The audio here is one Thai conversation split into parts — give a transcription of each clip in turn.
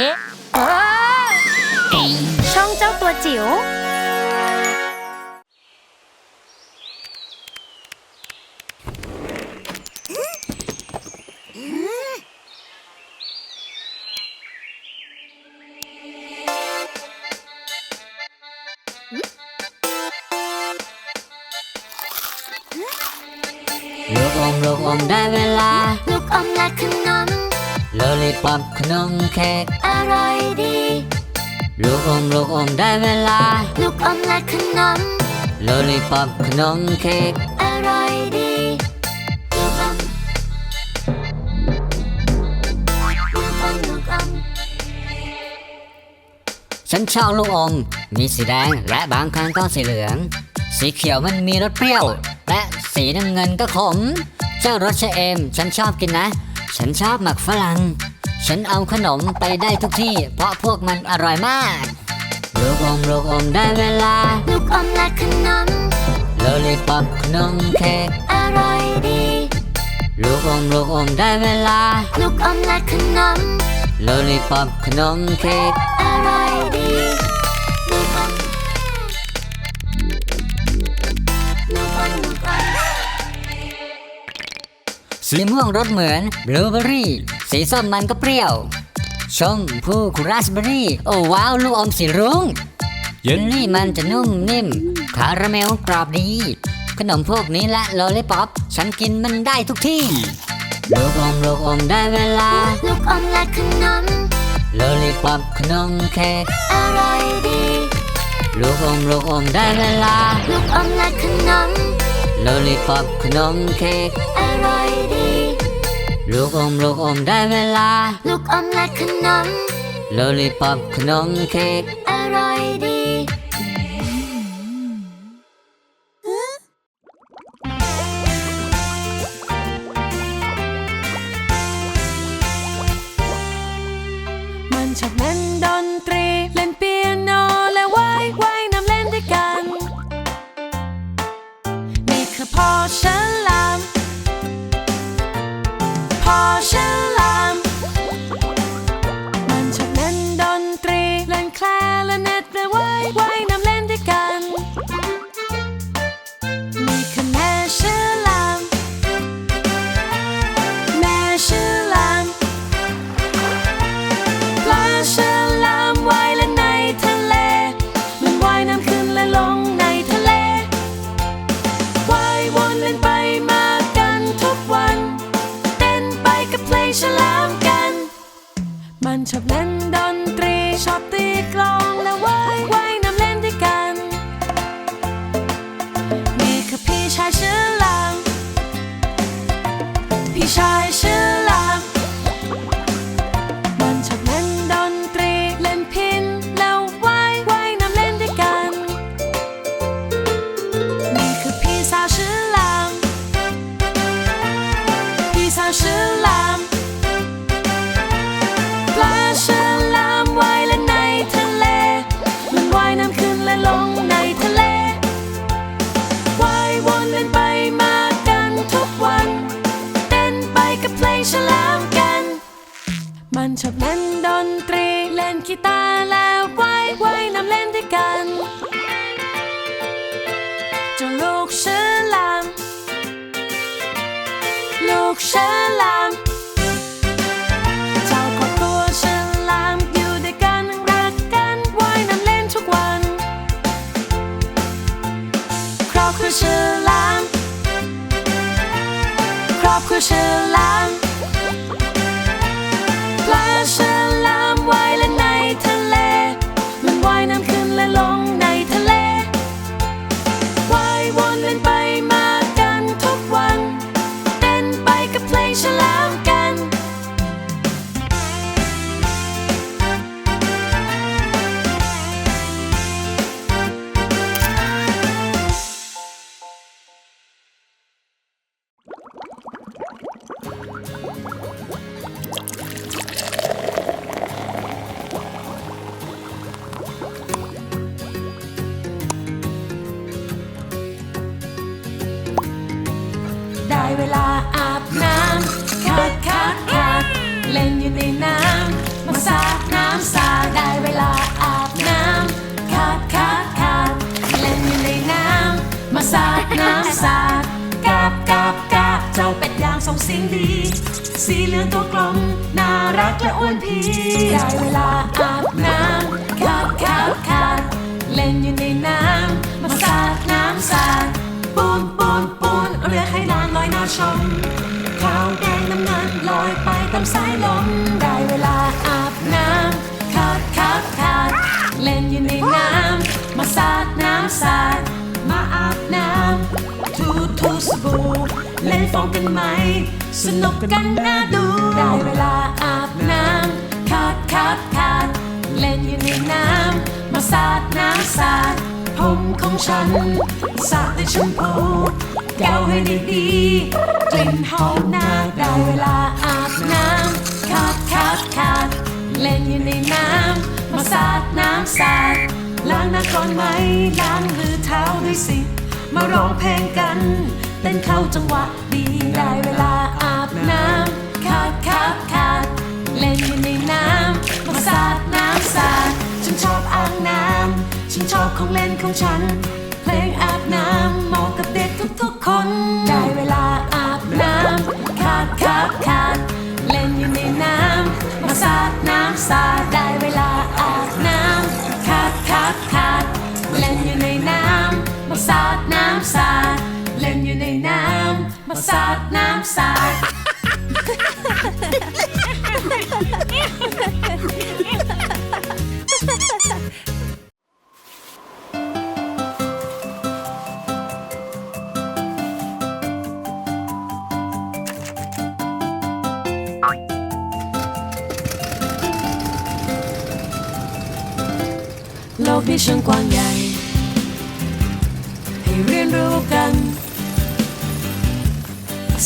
เอ๊ะเอ้อช่องเจ้าตัวจิ๋ว ปอปขนมเค้กอร่อยดี ลูกอมลูกอมได้เวลา ลูกอมและขนมโลลิปอปขนมเค้กอร่อยดีลูกอมลูกอมลูกอมฉันชอบลูกอม มีสีแดงและบางครั้งก็สีเหลือง สีเขียวมันมีรสเปรี้ยว และสีน้ำเงินก็ขม เจ้ารสชะเอม ฉันชอบกินนะ ฉันชอบหมักฝรั่ง ฉันเอาขนมไปได้ทุกที่ เพราะพวกมันอร่อยมากลูกอมลูกอมได้เวลาลูกอมและขนมโลลิปอปขนมเค้กอร่อยดีลูกอมลูกอมได้เวลาลูกอมและขนมโลลิปอปขนมเค้กอร่อยดี สีม่วงรสเหมือนบลูเบอรี่ สีส้มมันก็เปรี้ยว ชมพู่คูราสเบอรี่ โอ้ว้าวลูกอมสีรุ้งเยลลี่มันจะนุ่มนิ่ม คาราเมลกรอบดี ขนมพวกนี้และลอลิปอปฉันกินมันได้ทุกที่ ลูกอมลูกอมได้เวลา ลูกอมและขนมลอลิปอปขนมเค้กอร่อยดี ลูกอมลูกอมได้เวลา ลูกอมและขนมลอลิปอปขนมเค้กอร่อยดี ลูกอมลูกอมได้เวลา ลูกอมและขนมลอลิปอปขนมเค้กอร่อยดีมันชอบเล่นดน พี่ช คร ส่งเสียงดี สีเหลืองตัวกลม น่ารักและอ้วนพีได้เวลาอาบน้ำขาดขาดขาดเล่นอยู่ในน้ำ มาสาดน้ำสาดปูนปูนปูนเรือให้นางลอยน่าชมขาวแดงน้ำเงินลอยไปตามสายลมได้เวลาอาบน้ำขาดขาดขาดเล่นอยู่ในน้ำ มาสาดน้ำสาดมาอาบน้ำ สบู่เล่นฟองกันไหม สนุกกันน่าดู ได้เวลาอาบน้ำขาดขาดขาดเล่นอยู่ในน้ำมาสาดน้ำสาดผมของฉันสาดด้วยแชมพูแก้วให้ดีๆกลิ่นหอมน่าได้เวลาอาบน้ำขาดขาดขาดเล่นอยู่ในน้ำมาสาดน้ำสาดล้างหน้าก่อนไหมล้างมือเท้าด้วยสิ มาร้องเพลงกัน เต้นเข้าจังหวะดีได้เวลาอาบน้ำคาดคาดคาดเล่นอยู่ในน้ำมาสาดน้ำสาดฉันชอบอ่างน้ำฉันชอบของเล่นของฉันเพลงอาบน้ำ สาดน้ำสาดโลกนี้ช่างกว้างใหญ่ ให้เรียนรู้กัน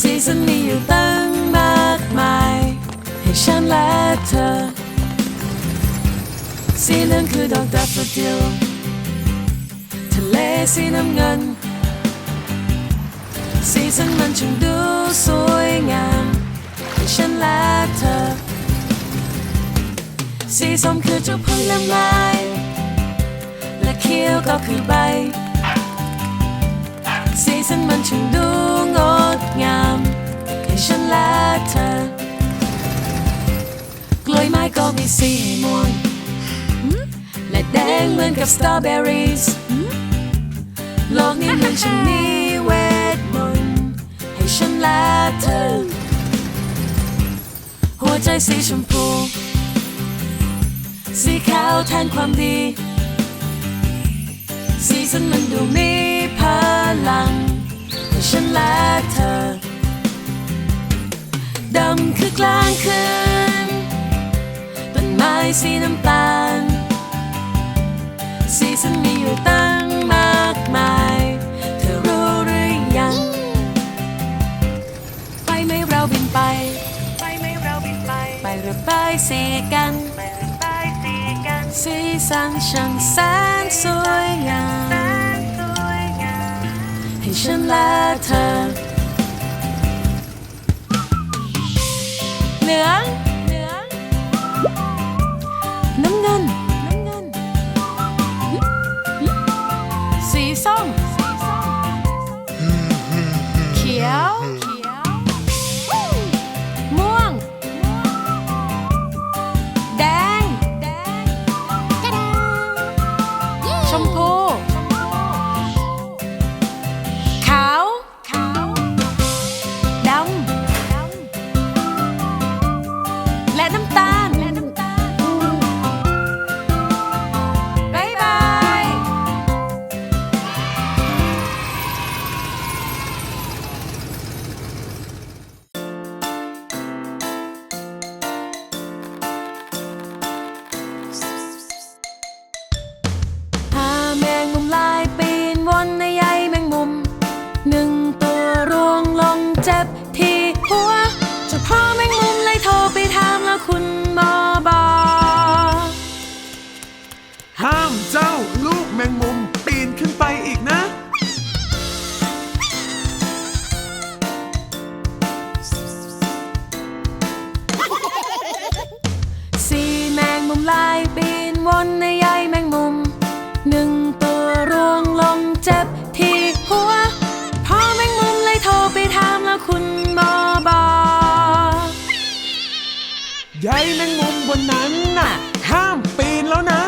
ซีซันมีอยู่ตั้งมากมาย ให้ฉันและเธอ สีเหลืองคือดอกดัฟเดิลทะเลสีน้ำเงิน สีสันมันช่างดูสวยงามให้ฉันและเธอ สีส้มคือเจ้าผลไม้และเขียวก็คือใบ สันมันช่างดูงดงามให้ฉันและเธอกล้วยไม้ก็มีสีม่วงและแดงเหมือนกับสตรอเบอรี่โลกนี้มันช่างมีเวทมนต์ให้ฉันและเธอ หัวใจสีชมพู สีขาวแทนความดี สีสันมันดูมีพลังให้ฉันและเธอ ดำคือกลางคืนต้นไม้สีน้ำตาล สีสันมีอยู่ตั้งมากมาย เธอรู้หรือยัง ไปไหมเราบินไป ไปไหมเราบินไป ไประบายสีกัน สีสันช่างแสนสวยงามให้ฉันและเธอเหลืองเหลือง แมงมุมบนนั้นน่ะห้ามปีนแล้วนะ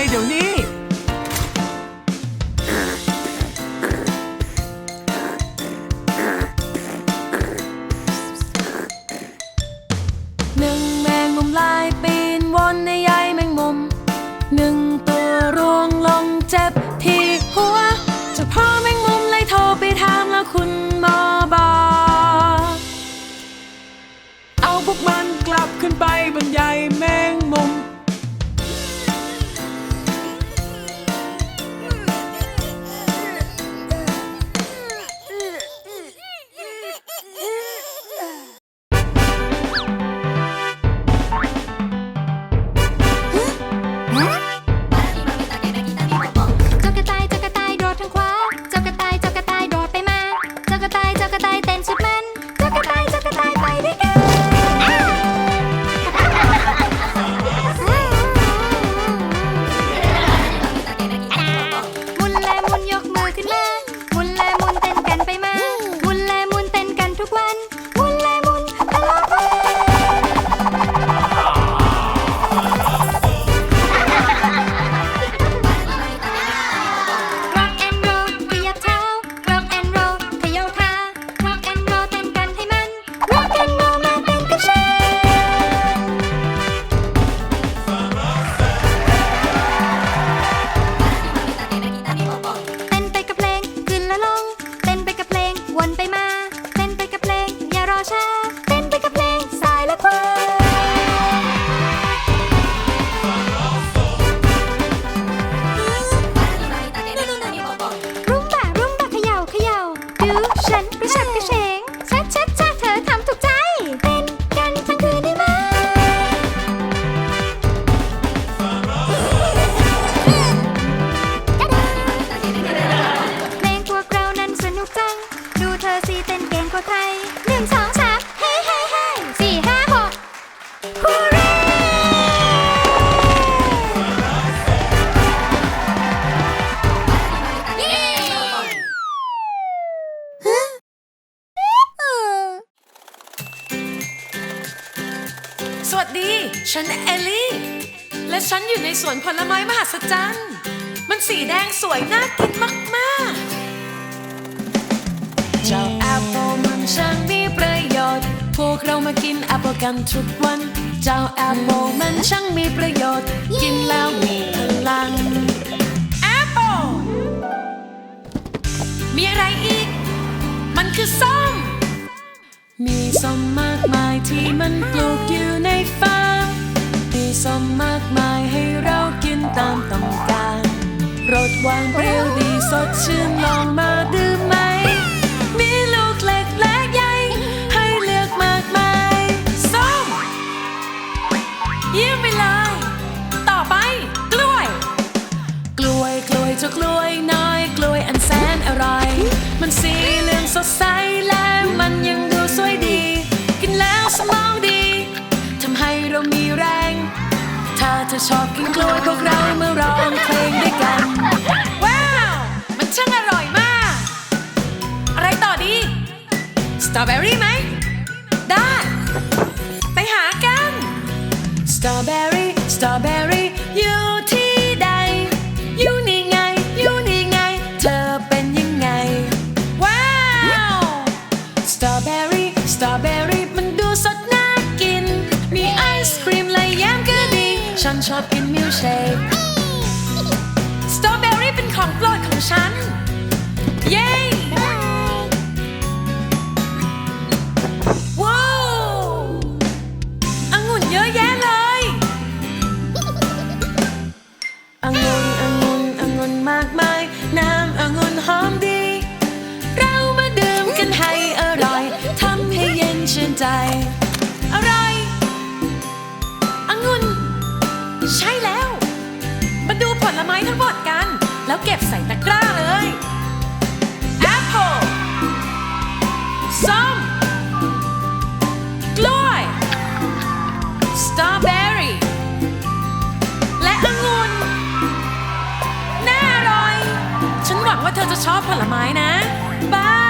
Ví 你 ว่าใครหนึ่งสองสามเฮ้เฮ้เฮ้สี่ห้าหกฮูเร่สวัสดี ฉันเอลลี่ และฉันอยู่ในสวนผลไม้มหัศจรรย์ มันสีแดงสวย กันทุกวัน เจ้าแอปเปิลมันช่างมีประโยชน์ กินแล้วมีพลังแอปเปิลมีอะไรอีก มันคือส้ม มีส้มมากมายที่มันปลูกอยู่ในฟาร์มมีส้มมากมายให้เรากินตามต้องการรสหวานเปรี้ยวดีสดชื่นลองมาดู เจ้ากล้วยน้อยกล้วยอันแสนอร่อย มันสีเหลืองสดใสและมันยังดูสวยดี กินแล้วสมองดีทำให้เรามีแรง ถ้าเธอชอบกินกล้วยพวกเรามาร้องเพลงด้วยกัน ว้าว มันช่างอร่อยมาก อะไรต่อดีสตรอเบอรี่ไหม ได้ ไปหากันสตรอเบอรี่สตรอเบอรี่ยู ฉันชอบกินมิลเชคสตรอเบอรี่เป็นของโปรดของฉัน เย้ว้าวองุ่นเยอะแยะเลยองุ่นองุ่นองุ่นมากมาย น้ำองุ่นหอมดี เรามาดื่มกันให้อร่อยทำให้เย็นชื่นใจ เก็บใส่ตะกร้าเลย Apple ส้มกล้วย Strawberry และองุ่นน่าอร่อย ฉันหวังว่าเธอจะชอบผลไม้นะ บาย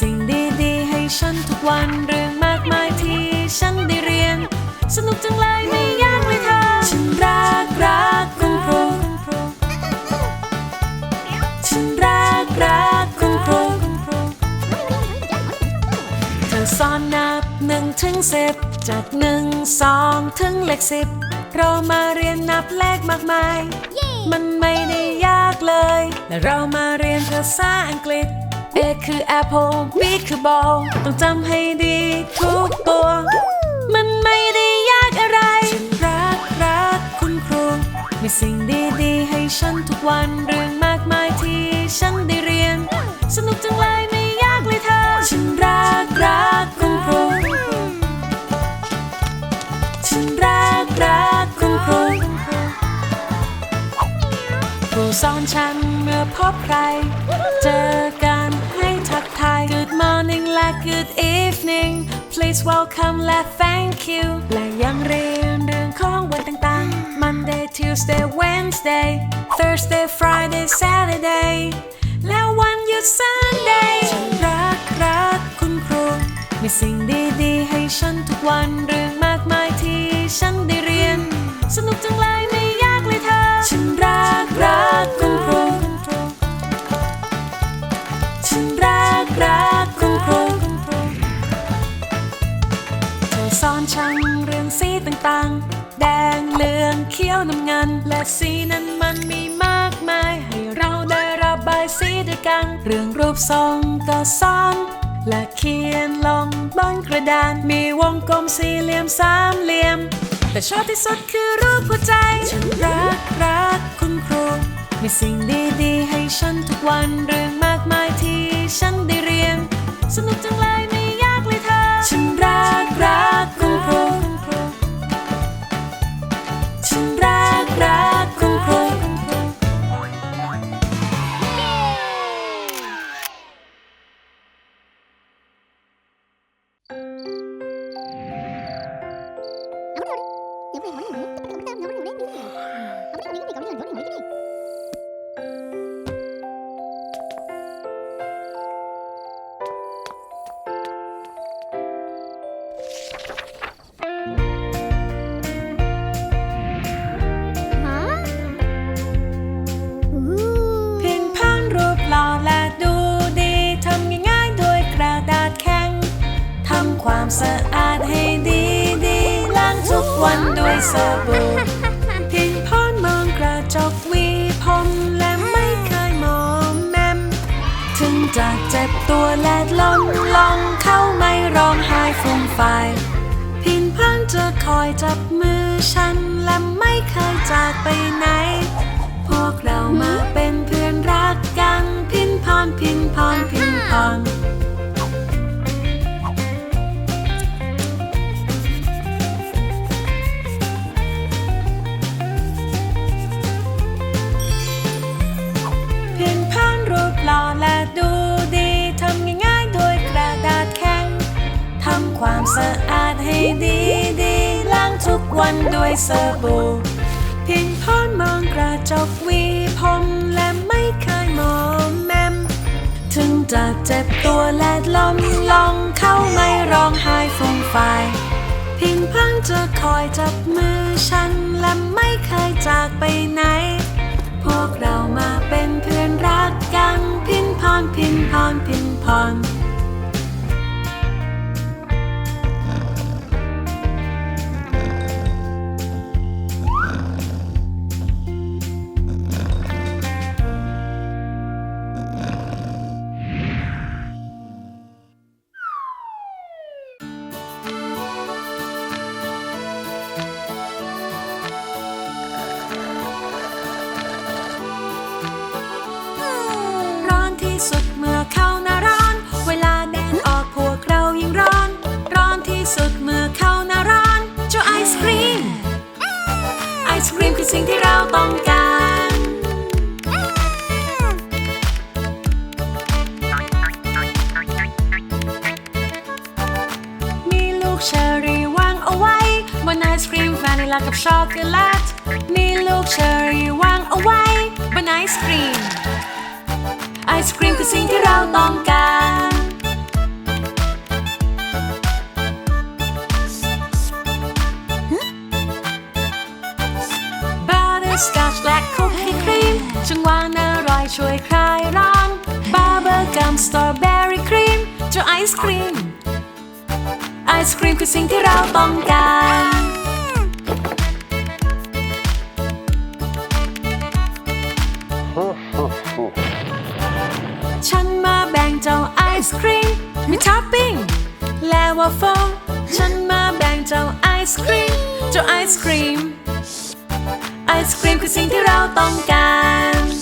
สิ่งดีๆ ให้ฉันทุกวันเรื่องมากมายที่ฉันได้เรียน สนุกจังเลยไม่ยากเลยเธอ ฉันรักรักคุณครู ฉันรักรักคุณครู เธอสอนนับหนึ่งถึงสิบจากหนึ่งสองถึงเลขสิบเรามาเรียนนับเลขมากมาย มันไม่ได้ยากเลย และเรามาเรียนภาษาอังกฤษ A คือ apple B คือ ball ต้องจำให้ดีทุกตัว มันไม่ได้ยากอะไร ฉันรักรักคุณครู มีสิ่งดีๆ ให้ฉันทุกวันเรื่องมากมายที่ฉันได้เรียน สนุกจังเลยไม่ยากเลยเธอ ฉันรักรักคุณครู ฉันรักรักคุณครูครูสอนฉันเมื่อพบใคร เจอ morning และ Good evening Please welcome และ thank you และยังเรียนเรื่องของวันต่างๆ Monday Tuesday Wednesday Thursday Friday Saturday และวันหยุด Sunday ฉันรักรักคุณครู มีสิ่งดีๆ ให้ฉันทุกวันเรื่องมากมายที่ฉันได้เรียน สนุกจังเลยไม่ยากเลยเธอ ฉันรักรักคุณ อสอนฉันเรื่องสีต่างๆ แดงเหลืองเขียวน้ำเงิน และสีนั้นมันมีมากมาย ให้เราได้ระบายสีด้วยกัน เรื่องรูปทรงก็สอนและเขียนลงบนกระดาน มีวงกลมสี่เหลี่ยมสามเหลี่ยม แต่ชอบที่สุดคือรูปหัวใจ ฉันรักรักคุณครู มีสิ่งดีๆ ให้ฉันทุกวันเรื่องมากมายที่ฉันได้เรียน สนุกจังเลยไม่ยากเลยเธอ ฉันรักรักคุณ เพินพันจะคอยจับมือฉัน และไม่เคยจากไปไหน พวกเรามาเป็นเพื่อนรักกัน พินพรพินพรพินพรเพียงพันรูปหล่อและดู ความสะอาดให้ดีดีล้างทุกวันด้วยสบู่เพียงพอนมองกระจกวีผมและไม่เคยมองแมม ถึงจะเจ็บตัวและล้มลงเข้าไม่ร้องไห้ฟูมฟายเพียงพิ่งจะคอยจับมือฉันและไม่เคยจากไปไหน พวกเรามาเป็นเพื่อนรักกัน พินพรพินพรพินพรร้ ศครีมคือสิ่งที่เราต้องการ มีลูกเชอรี่วางเอาไว้บนไอศครีมวานิลากับช็อกโกแลต มีลูกเชอรี่วางเอาไว้บนไอศครีม ไอศครีมคือสิ่งที่เราต้องการ ช่างหวานอร่อยช่วยคลายร้อนบาร์เบอร์กัมสตรอเบอรี่ครีมเจ้าไอศครีม ไอศครีมคือสิ่งที่เราต้องการฉันมาแบ่งเจ้าไอศครีมมีท็อปปิ้งและวาฟเฟิลฉันมาแบ่งเจ้าไอศครีมเจ้าไอศครีม ศครีมคือสิ่งที่เราต้องการ